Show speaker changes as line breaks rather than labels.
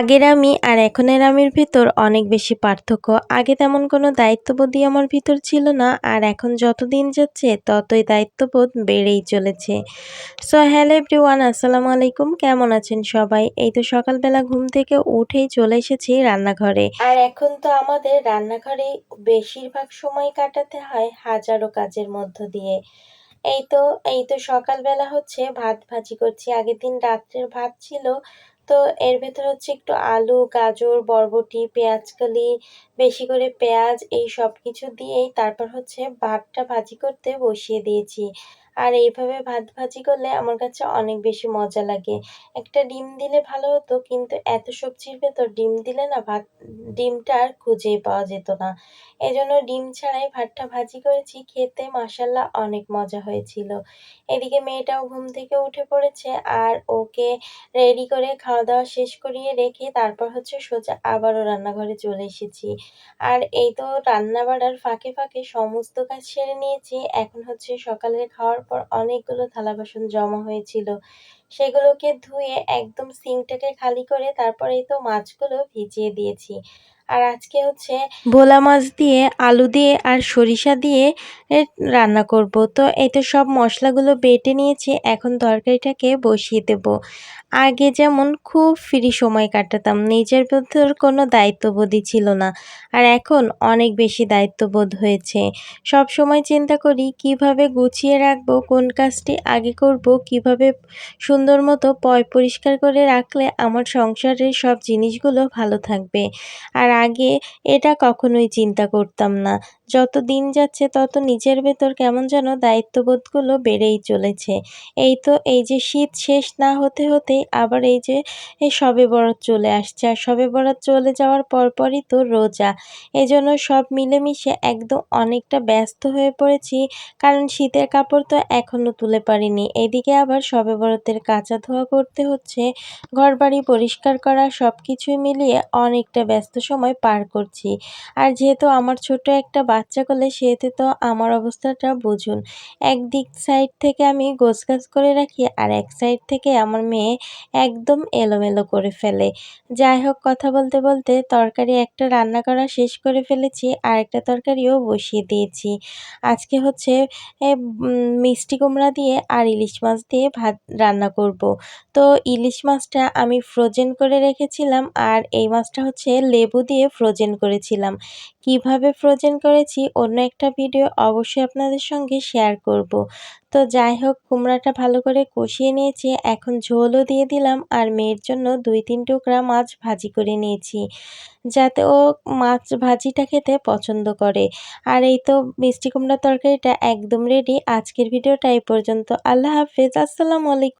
আগের আমি আর এখনের আমির ভিতর অনেক বেশি পার্থক্য। আগে তেমন কোনো দায়িত্ববোধই আমার ভিতর ছিল না, আর এখন যত দিন যাচ্ছে ততই দায়িত্ববোধ বেড়েই চলেছে। সো হ্যালো এভরিওয়ান আসসালামু আলাইকুম, কেমন আছেন সবাই? এই তো সকালবেলা ঘুম থেকে উঠেই চলে এসেছি রান্নাঘরে। আর এখন তো আমাদের রান্নাঘরে বেশিরভাগ সময় কাটাতে হয় হাজারো কাজের মধ্য দিয়ে। এই তো এই তো সকালবেলা হচ্ছে ভাত ভাজি করছি। আগের দিন রাত্রের ভাত ছিল তো এর ভেতরে হচ্ছে একটু আলু, গাজর, বরবটি, পেঁয়াজকলি, বেশি করে পেঁয়াজ, এই সব কিছু দিয়েই তারপর হচ্ছে ভাতটা ভাজি করতে বসিয়ে দিয়েছি। আর এইভাবে ভাত ভাজি করলে আমার কাছে অনেক বেশি মজা লাগে। একটা ডিম দিলে ভালো হতো, কিন্তু এত সবজির ভেতর ডিম দিলে না ভাত, ডিমটা আর খুঁজেই পাওয়া যেত না। এজন্য ডিম ছাড়াই ভাতটা ভাজি করেছি, খেতে মাসাল্লাহ অনেক মজা হয়েছিল। এদিকে মেয়েটাও ঘুম থেকে উঠে পড়েছে আর ওকে রেডি করে খাওয়া দাওয়া শেষ করিয়ে রেখে তারপর হচ্ছে সোজা আবারও রান্নাঘরে চলে এসেছি। আর এই তো রান্না বাড়ার ফাঁকে ফাঁকে সমস্ত কাজ সেরে নিয়েছি, এখন হচ্ছে সকালে খাওয়ার পর অনেকগুলো থালা বাসন জমা হয়েছিল। সেগুলোকে ধুয়ে একদম সিঙ্কটাকে খালি করে তারপরে তো মাছগুলো ভিজিয়ে দিয়েছি। আর আজকে হচ্ছে ভোলা মাছ দিয়ে, আলু দিয়ে আর সরিষা দিয়ে রান্না করব। তো এই তো সব মশলাগুলো বেটে নিয়েছি। এখন তরকারিটাকে বসিয়ে দেব। আগে যেমন খুব ফ্রি সময় কাটাতাম, নিজের ভেতর কোনো দায়িত্ববোধই ছিল না। আর এখন অনেক বেশি দায়িত্ববোধ হয়েছে। সব সময় চিন্তা করি, কীভাবে গুছিয়ে রাখব, কোন কাজটি আগে করব, কীভাবে সুন্দর মতো পয় পরিষ্কার করে রাখলে আমার সংসারের সব জিনিসগুলো ভালো থাকবে। আর আগে এটা কখনোই চিন্তা করতাম না। যত দিন যাচ্ছে, তত নিজের ভেতর কেমন যেন দায়িত্ববোধগুলো বেড়েই চলেছে। এই তো, এই যে শীত শেষ না হতে হতেই আবার এই যে এই সবে বরাত চলে আসছে। আর সবে বরাত চলে যাওয়ার পরপরই তো রোজা। এজন্য সব মিলেমিশে একদম অনেকটা ব্যস্ত হয়ে পড়েছি, কারণ শীতের কাপড় তো এখনও তুলে পারিনি। এদিকে আবার সবে বরাতের কাঁচা ধোয়া করতে হচ্ছে ঘর বাড়ি পরিষ্কার করা সব কিছুই মিলিয়ে অনেকটা ব্যস্ত সময় পার করছি। আর যেহেতু আমার ছোট একটা বাচ্চা কোলে সেতে তো আমার অবস্থাটা বুঝুন। একদিক সাইড থেকে আমি গোছগাছ করে রাখি আর এক সাইড থেকে আমার মেয়ে একদম এলোমেলো করে ফেলে। যাই হোক, কথা বলতে বলতে তরকারি একটা রান্না করা শেষ করে ফেলেছি আর একটা তরকারিও বসিয়ে দিয়েছি। আজকে হচ্ছে মিষ্টি কুমড়া দিয়ে আর ইলিশ মাছ দিয়ে ভাত রান্না করব। তো ইলিশ মাছটা আমি ফ্রোজেন করে রেখেছিলাম আর এই মাছটা হচ্ছে লেবু দিয়ে ফ্রোজেন করেছিলাম। কীভাবে ফ্রোজেন করেছি, অন্য একটা ভিডিও অবশ্যই আপনাদের সঙ্গে শেয়ার করব। তো যাই হোক, কুমড়াটা ভালো করে কষিয়ে নিয়েছি, এখন ঝোলও দিয়ে দিলাম আর মেয়ের জন্য দুই, তিন টুকরা মাছ ভাজি করে নিয়েছি, যাতে ও মাছ ভাজিটা খেতে পছন্দ করে। আর এই তো মিষ্টি কুমড়া তরকারিটা একদম রেডি আজকের ভিডিওটা এই পর্যন্ত। আল্লাহ হাফেজ, আসসালামু আলাইকুম।